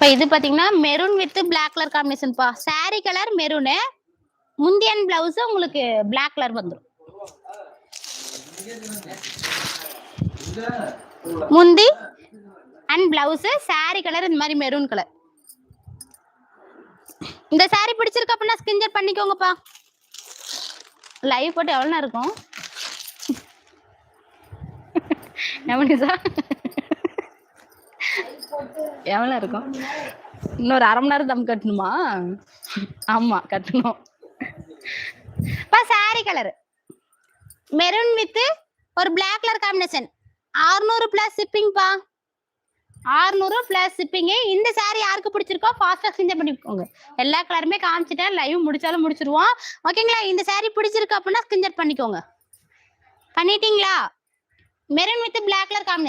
இப்போ இது பார்த்தீங்கன்னா மெரூன் வித் பிளாக் கலர் காம்பினேஷன்ப்பா சாரி கலர் மெரூனு முந்தியன் பிளவுஸ் உங்களுக்கு பிளாக் கலர் வந்துடும் முந்தி அண்ட் பிளவுஸ் சாரி கலர் இந்த மாதிரி மெரூன் கலர் இந்த சாரி பிடிச்சிருக்கு அப்படின்னா ஸ்கின்ஜர் பண்ணிக்கோங்கப்பா. லைவ் போட்டு எவ்வளோ நேரம் இருக்கும்? எவனிசா எவ்வளோ இருக்கும்? இன்னொரு அரை மணி நேரம் தம் கட்டணுமா? ஆமா கட்டணும். பா சாரி கலர் மெரூன் வித் ஒரு பிளாக் கலர் காம்பினேஷன் ஆறுநூறு பிளஸ் ஷிப்பிங்ப்பா ஆறுநூறு பிளஸ் ஷிப்பிங்கு இந்த saree யாருக்கு பிடிச்சிருக்கோ ஃபாஸ்ட்டாக செஞ்சு பண்ணிக்கோங்க எல்லா கலருமே காமிச்சிட்டேன் லைவ் முடிச்சாலும் முடிச்சிருவோம். ஓகேங்களா இந்த saree பிடிச்சிருக்கு அப்படின்னா ஸ்கிஞ்சர் பண்ணிக்கோங்க. பண்ணிட்டீங்களா? Maroon with black colour combination